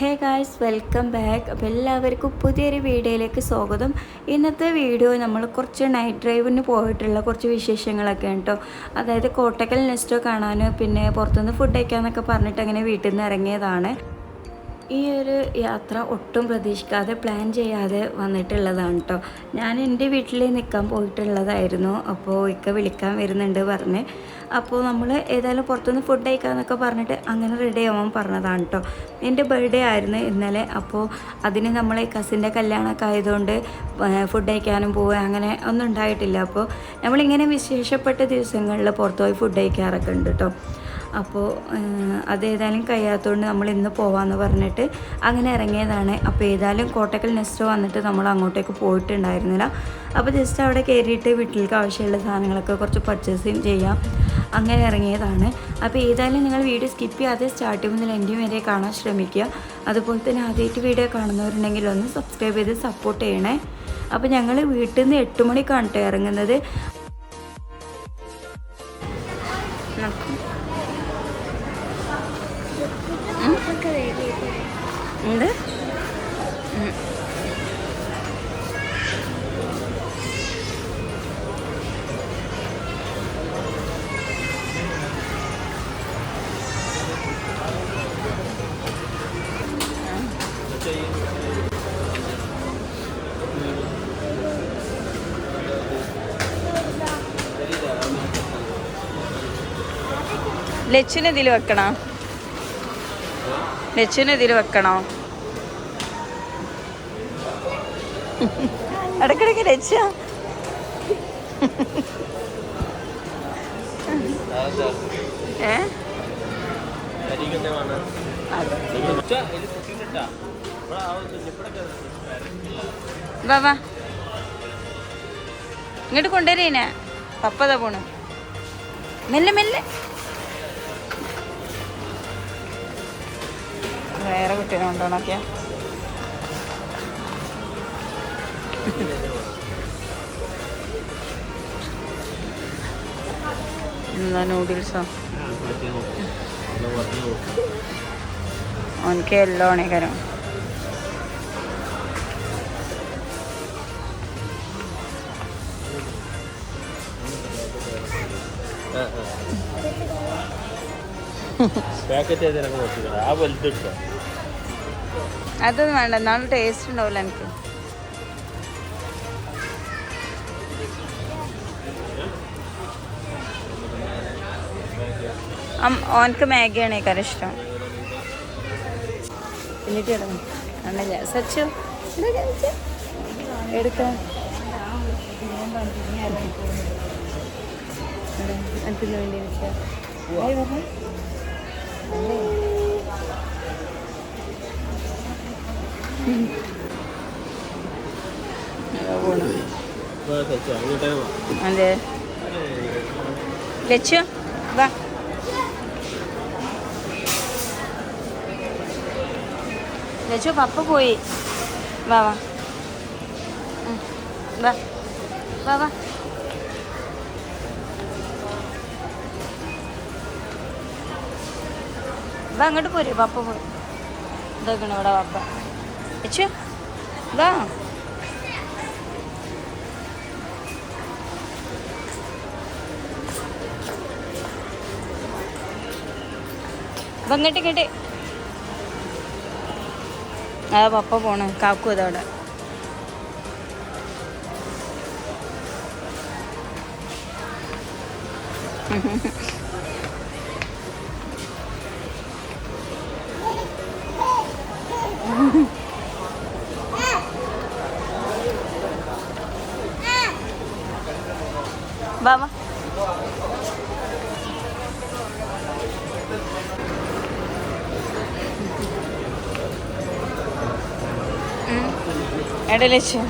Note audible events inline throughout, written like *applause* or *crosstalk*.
Hey guys welcome back. അപ്പോൾ എല്ലാവർക്കും പുതിയൊരു വീഡിയോയിലേക്ക് സ്വാഗതം. ഇന്നത്തെ വീഡിയോ നമ്മൾ കുറച്ച് നൈറ്റ് ഡ്രൈവിന് പോയിട്ടുള്ള കുറച്ച് വിശേഷങ്ങളൊക്കെ കേട്ടോ. അതായത് കോട്ടക്കൽ നെസ്റ്റോ കാണാനും പിന്നെ പുറത്തുനിന്ന് ഫുഡ് കഴിക്കാമെന്നൊക്കെ പറഞ്ഞിട്ട് അങ്ങനെ വീട്ടിൽ നിന്ന് ഇറങ്ങിയതാണ്. ഈ ഒരു യാത്ര ഒട്ടും പ്രതീക്ഷിക്കാതെ പ്ലാൻ ചെയ്യാതെ വന്നിട്ടുള്ളതാണ് കേട്ടോ ഞാൻ എന്റെ വീട്ടിൽ നിൽക്കാൻ പോയിട്ടുള്ളതായിരുന്നു. അപ്പോൾ ഇക്ക വിളിക്കാൻ വരുന്നുണ്ട് പറഞ്ഞ്. അപ്പോൾ നമ്മൾ ഏതായാലും പുറത്തുനിന്ന് ഫുഡ് കഴിക്കാമെന്നൊക്കെ പറഞ്ഞിട്ട് അങ്ങനെ റെഡി ആവാൻ പറഞ്ഞതാണ് കേട്ടോ എന്റെ ബർത്ത്ഡേ ആയിരുന്നു ഇന്നലെ. അപ്പോൾ അതിന് നമ്മളെ കസിന്റെ കല്യാണമൊക്കെ ആയതുകൊണ്ട് ഫുഡ് കഴിക്കാനും പോവുക അങ്ങനെ ഒന്നും ഉണ്ടായിട്ടില്ല. അപ്പോൾ നമ്മളിങ്ങനെ വിശേഷപ്പെട്ട ദിവസങ്ങളിൽ പുറത്തുപോയി ഫുഡ് കഴിക്കാറൊക്കെ ഉണ്ട് കേട്ടോ അപ്പോൾ അതേതായാലും കഴിയാത്തതുകൊണ്ട് നമ്മൾ ഇന്ന് പോവാമെന്ന് പറഞ്ഞിട്ട് അങ്ങനെ ഇറങ്ങിയതാണ്. അപ്പോൾ ഏതായാലും കോട്ടക്കൽ നെസ്റ്റ് വന്നിട്ട് നമ്മൾ അങ്ങോട്ടേക്ക് പോയിട്ടുണ്ടായിരുന്നില്ല. അപ്പോൾ ജസ്റ്റ് അവിടെ കയറിയിട്ട് വീട്ടിലേക്ക് ആവശ്യമുള്ള സാധനങ്ങളൊക്കെ കുറച്ച് പർച്ചേസിങ് ചെയ്യാം. അങ്ങനെ ഇറങ്ങിയതാണ്. അപ്പോൾ ഏതായാലും നിങ്ങൾ വീഡിയോ സ്കിപ്പ് ചെയ്യാതെ സ്റ്റാർട്ടിങ് മുതൽ എന്റെ വരെ കാണാൻ ശ്രമിക്കുക. അതുപോലെ തന്നെ ആദ്യമായിട്ട് വീഡിയോ കാണുന്നവരുണ്ടെങ്കിൽ ഒന്ന് സബ്സ്ക്രൈബ് ചെയ്ത് സപ്പോർട്ട് ചെയ്യണേ. അപ്പോൾ ഞങ്ങൾ വീട്ടിൽ നിന്ന് എട്ട് മണിക്കാണ് കേട്ടോ ഇറങ്ങുന്നത്. ലച്ചുന് ഇതിൽ വെക്കണോ? ലച്ചുന് ഇതിൽ വെക്കണോ? ഇടക്കിടക്ക് ലച്ച. ഏ? വാ ഇങ്ങോട്ട് കൊണ്ടുവരേനെ. പപ്പതാ പോണു. മെല്ലെ മെല്ലെ. വേറെ കുട്ടീനെ കൊണ്ടുപോകണൊക്കെയാ എന്താ നൂഡിൽസോ? അവനക്ക് എല്ലോ ആണേക്കാരം പാക്കറ്റ് ആ വലുതെടുത്തോ അതൊന്നും വേണ്ട എന്നാലും ടേസ്റ്റ് ഉണ്ടാവില്ല എനിക്ക്. ഓനക്ക് മാഗിയാണ് ഏക്കാരം ഇഷ്ടം. എന്നിട്ട് ഇടണം. ആണല്ല? സച്ചു എടുക്കാം എനിക്കിന്ന് വേണ്ടി. അതെ. ലക്ഷ്യം വാ. ലച്ചു പപ്പ പോയി. വാ വാ. വാ. വാ വാ. വാ അങ്ങോട്ട് പോര് പപ്പ പോയി. ഇതൊക്കെയാണ് ഇവിടെ പപ്പ. ലച്ചു Да. വന്നിട്ട് കേട്ടെ ആ പപ്പ പോണ്. കാക്കു അതവിടെ വാ *laughs* എടാ ലച്ചു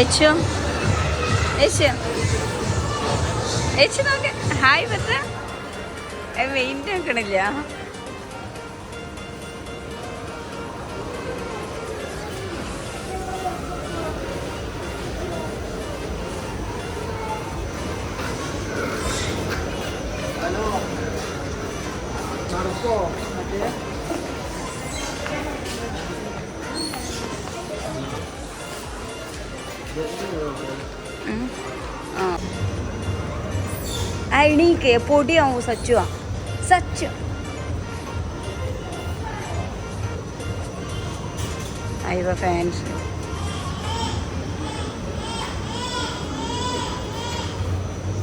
തെച്ചു ഏച്ചു ഏച്ചു നോക്ക്. ഹായ് പത്ര വെയിന്റ് നോക്കണില്ല. എണീക്ക് പൊടിയാവും സച്ചുവാ. സച്ചു. അയ്യോ ഫാൻസ്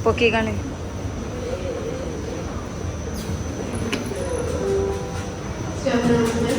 പൊക്കി കാണി Gentlemen,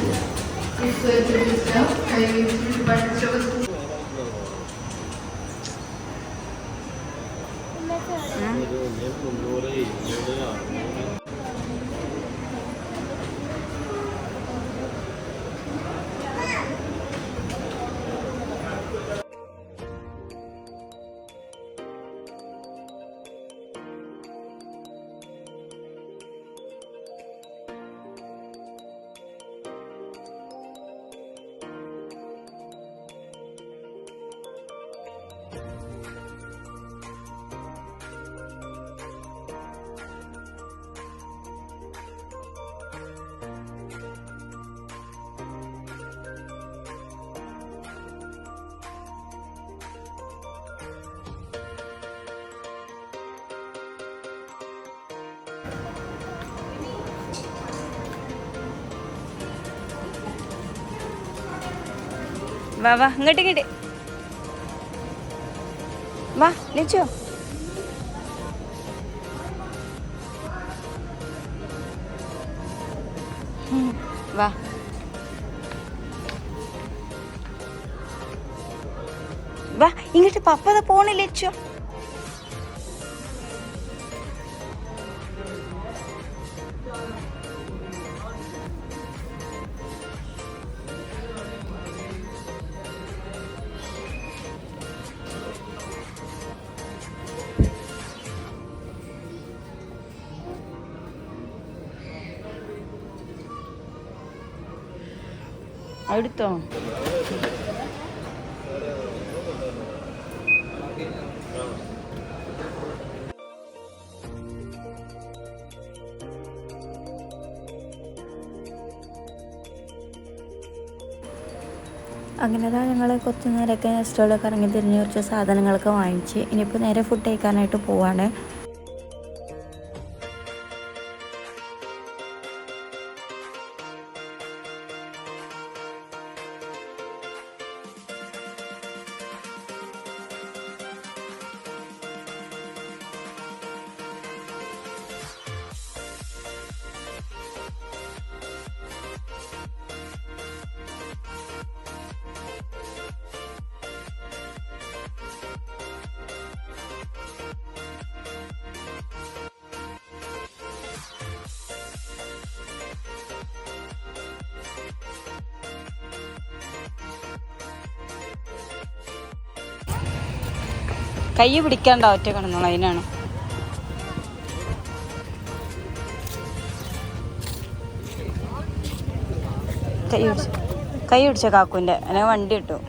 വാ വാ ഇങ്ങോട്ട് ഇങ്ങോട്ട്. വാ ലിച്ചോ വാ. വാ ഇങ്ങോട്ട് പപ്പത പോണില്ല ലച്ചോ അടുത്തോ? അങ്ങനെ അതാ ഞങ്ങൾ കുറച്ച് നേരമൊക്കെ സ്റ്റോളൊക്കെ ഇറങ്ങി തിരിഞ്ഞ് കുറച്ച് സാധനങ്ങളൊക്കെ വാങ്ങിച്ച് ഇനിയിപ്പോൾ നേരെ ഫുഡ് കഴിക്കാനായിട്ട് പോവാണ്. കൈ പിടിക്കാണ്ട ഒറ്റ കിടന്നോളൂ അതിനാണ്. കൈ പിടിച്ച കൈ പിടിച്ച കാക്കുന്റെ അല്ലെങ്കിൽ വണ്ടി കിട്ടും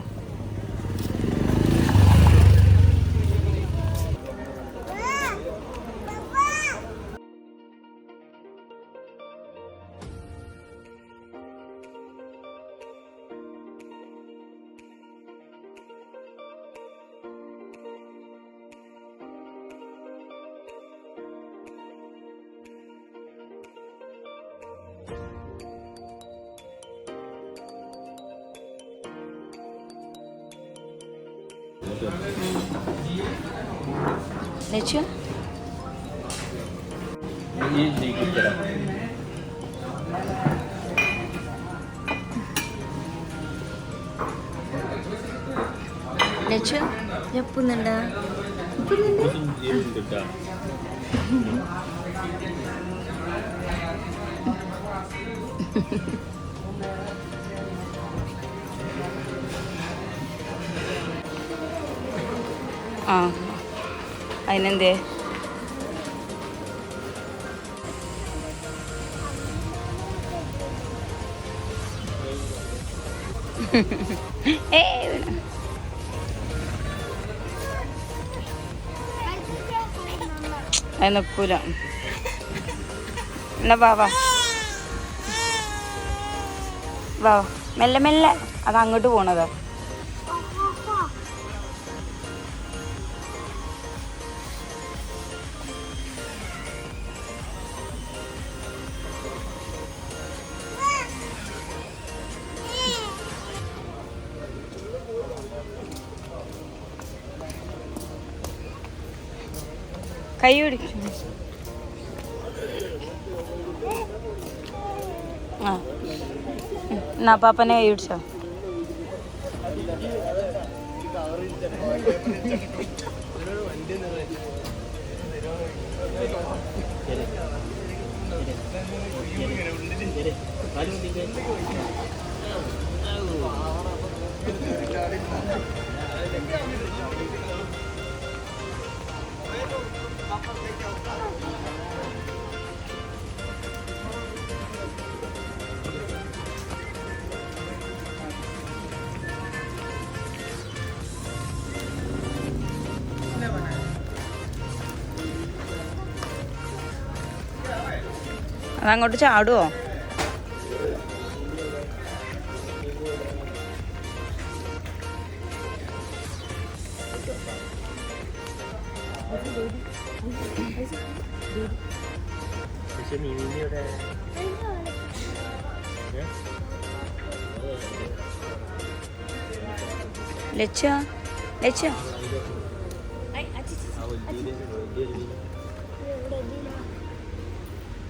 내 취향? 이 이거 라 내 취향? 예쁘는데 예쁘는데? 무슨 *laughs* 예쁜데까? ആ. അതിനെന്തേ. അത് നിൽക്കൂല എന്നാ വാ വാ. വാ. മെല്ലെ മെല്ലെ. അത് അങ്ങോട്ട് പോണതാ. കൈ പിടിക്കും. ആ. എന്നാ പാപ്പനെ കൈ പിടിച്ചോ. അതങ്ങോട്ട് ചാടുവോ? പക്ഷെ മീനിയുടെ ലച്ച ലച്ച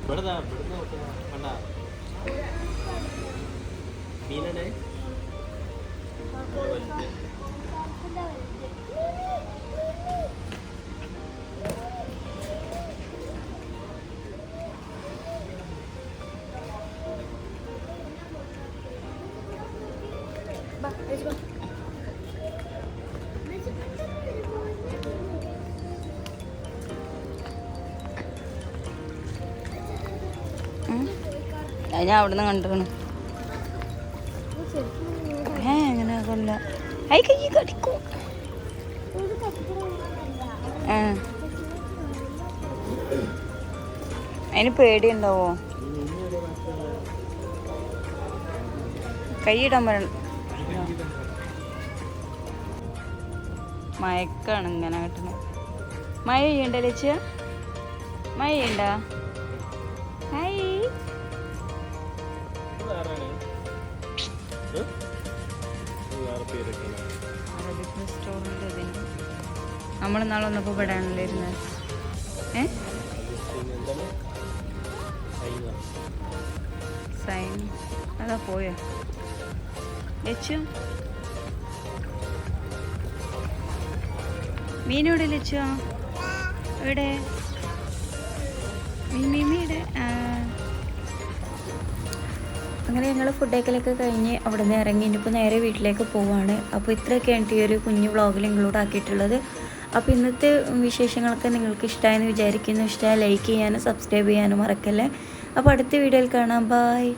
ഇവിടെ ഇവിടുന്ന് അത് ഞാൻ അവിടെ നിന്ന് കണ്ടിരുന്നു ഏ അങ്ങനെ കൊല്ല. ഐ കൈ കടിക്കൂ. അതിന് പേടിയുണ്ടാവോ? കൈയിടാൻ പറയണം മയക്കാണ് ഇങ്ങനെ കിട്ടണത് മഴ ചെയ്യണ്ടല്ലേ ചേച്ചിയാ മഴ ചെയ്യണ്ട റെസ്റ്റോറന്റ് ഇതിന് നമ്മൾ നാളെ വന്നപ്പോൾ ഇവിടെ ആണല്ലോ ഏ? സൈൻ. അതാ പോയോ. ലച്ചു? മീനോടെ ലച്ചു? എവിടെ? മീൻ മീടെ ആ. അങ്ങനെ ഞങ്ങൾ ഫുഡ് കഴിക്കലൊക്കെ കഴിഞ്ഞ് അവിടെ നിന്ന് ഇറങ്ങി. ഇനിയിപ്പോൾ നേരെ വീട്ടിലേക്ക് പോവാണ്. അപ്പോൾ ഇത്രയൊക്കെയാണ് ഈ ഒരു കുഞ്ഞു വ്ളോഗിൽ ഇൻക്ലൂഡ് ആക്കിയിട്ടുള്ളത്. അപ്പോൾ ഇന്നത്തെ വിശേഷങ്ങളൊക്കെ നിങ്ങൾക്ക് ഇഷ്ടമായെന്ന് വിചാരിക്കുന്നു. ഇഷ്ടമായി ലൈക്ക് ചെയ്യാനും സബ്സ്ക്രൈബ് ചെയ്യാനും മറക്കല്ലേ. അപ്പോൾ അടുത്ത വീഡിയോയിൽ കാണാം. ബായ്